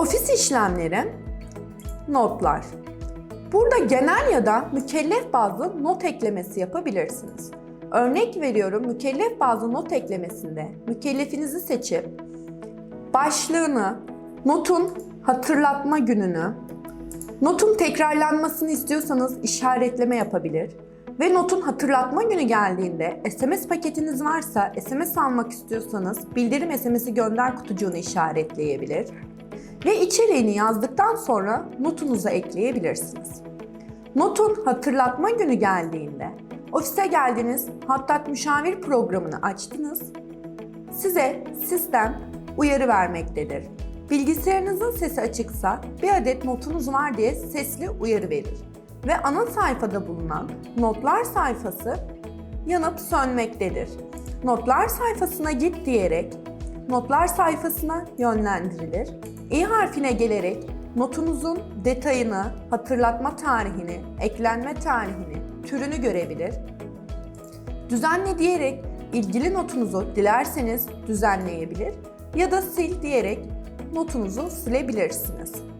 Ofis işlemleri, notlar. Burada genel ya da mükellef bazlı not eklemesi yapabilirsiniz. Örnek veriyorum mükellef bazlı not eklemesinde mükellefinizi seçip başlığını, notun hatırlatma gününü, notun tekrarlanmasını istiyorsanız işaretleme yapabilir ve notun hatırlatma günü geldiğinde SMS paketiniz varsa SMS almak istiyorsanız bildirim SMS'i gönder kutucuğunu işaretleyebilir ve içeriğini yazdıktan sonra notunuza ekleyebilirsiniz. Notun hatırlatma günü geldiğinde ofise geldiniz, Hattat Müşavir programını açtınız. Size sistem uyarı vermektedir. Bilgisayarınızın sesi açıksa bir adet notunuz var diye sesli uyarı verir. Ve ana sayfada bulunan notlar sayfası yanıp sönmektedir. Notlar sayfasına git diyerek notlar sayfasına yönlendirilir. İ harfine gelerek notunuzun detayını, hatırlatma tarihini, eklenme tarihini, türünü görebilir. Düzenle diyerek ilgili notunuzu dilerseniz düzenleyebilir ya da sil diyerek notunuzu silebilirsiniz.